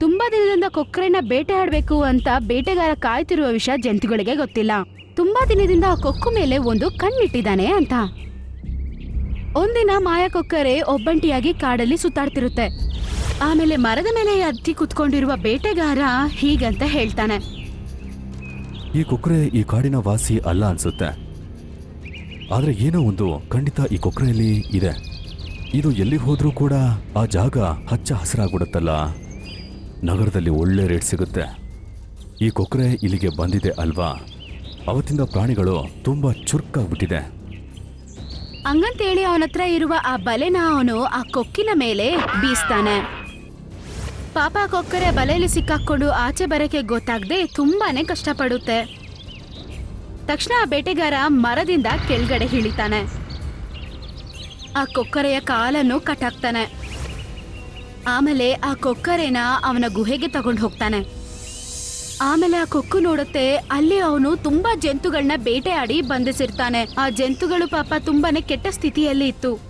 ತುಂಬಾ ದಿನದಿಂದ ಕೊಕ್ಕರೆನ ಬೇಟೆ ಆಡ್ಬೇಕು ಅಂತ ಬೇಟೆಗಾರ ಕಾಯ್ತಿರುವ ವಿಷಯ ಜಂತುಗಳಿಗೆ ಗೊತ್ತಿಲ್ಲ. ತುಂಬಾ ದಿನದಿಂದ ಆ ಕೊಕ್ಕು ಮೇಲೆ ಒಂದು ಕಣ್ಣಿಟ್ಟಿದ್ದಾನೆ ಅಂತ. ಒಂದಿನ ಮಾಯ ಕೊಕ್ಕರೆ ಒಬ್ಬಂಟಿಯಾಗಿ ಕಾಡಲ್ಲಿ ಸುತ್ತಾಡ್ತಿರುತ್ತೆ. ಆಮೇಲೆ ಮರದ ಮೇಲೆ ಹತ್ತಿ ಕುತ್ಕೊಂಡಿರುವ ಬೇಟೆಗಾರ ಹೀಗಂತ ಹೇಳ್ತಾನೆ. ಈ ಕೊಕ್ಕರೆ ಈ ಕಾಡಿನ ವಾಸಿ ಅಲ್ಲ ಅನ್ಸುತ್ತೆ. ಆದ್ರೆ ಏನೋ ಒಂದು ಖಂಡಿತ ಈ ಕೊಕ್ಕರೆಯಲ್ಲಿ ಇದೆ. ಇದು ಎಲ್ಲಿ ಹೋದ್ರೂ ಕೂಡ ಆ ಜಾಗ ಹಚ್ಚ ಹಸಿರಾಗ್ಬಿಡುತ್ತಲ್ಲ. ನಗರದಲ್ಲಿ ಒಳ್ಳೆ ರೇಟ್ ಸಿಗುತ್ತೆ. ಈ ಕೊಕ್ಕರೆ ಇಲ್ಲಿಗೆ ಬಂದಿದೆ ಅಲ್ವಾ? ಅವತ್ತಿಂದ ಪ್ರಾಣಿಗಳು ತುಂಬಾ ಚುರುಕಾಗ್ಬಿಟ್ಟಿದೆ. ಹಂಗಂತೇಳಿ ಅವನ ಹತ್ರ ಇರುವ ಆ ಬಲೆನ ಅವನು ಆ ಕೊಕ್ಕಿನ ಮೇಲೆ ಬೀಸ್ತಾನೆ. ಪಾಪ ಕೊಕ್ಕರೆ ಬಲೆಯಲ್ಲಿ ಸಿಕ್ಕಾಕೊಂಡು ಆಚೆ ಬರಕ್ಕೆ ಗೊತ್ತಾಗದೆ ತುಂಬಾನೇ ಕಷ್ಟಪಡುತ್ತೆ. ತಕ್ಷಣ ಆ ಬೇಟೆಗಾರ ಮರದಿಂದ ಕೆಳಗಡೆ ಇಳಿತಾನೆ. ಆ ಕೊಕ್ಕರೆಯ ಕಾಲನ್ನು ಕಟ್ಟಾಕ್ತಾನೆ. ಆಮೇಲೆ ಆ ಕೊಕ್ಕರೇನ ಅವನ ಗುಹೆಗೆ ತಗೊಂಡು ಹೋಗ್ತಾನೆ. ಆಮೇಲೆ ಆ ಕೊಕ್ಕು ನೋಡುತ್ತೆ, ಅಲ್ಲಿ ಅವನು ತುಂಬಾ ಜಂತುಗಳನ್ನ ಬೇಟೆಯಾಡಿ ಬಂಧಿಸಿರ್ತಾನೆ. ಆ ಜಂತುಗಳು ಪಾಪ ತುಂಬಾನೇ ಕೆಟ್ಟ ಸ್ಥಿತಿಯಲ್ಲಿ ಇತ್ತು.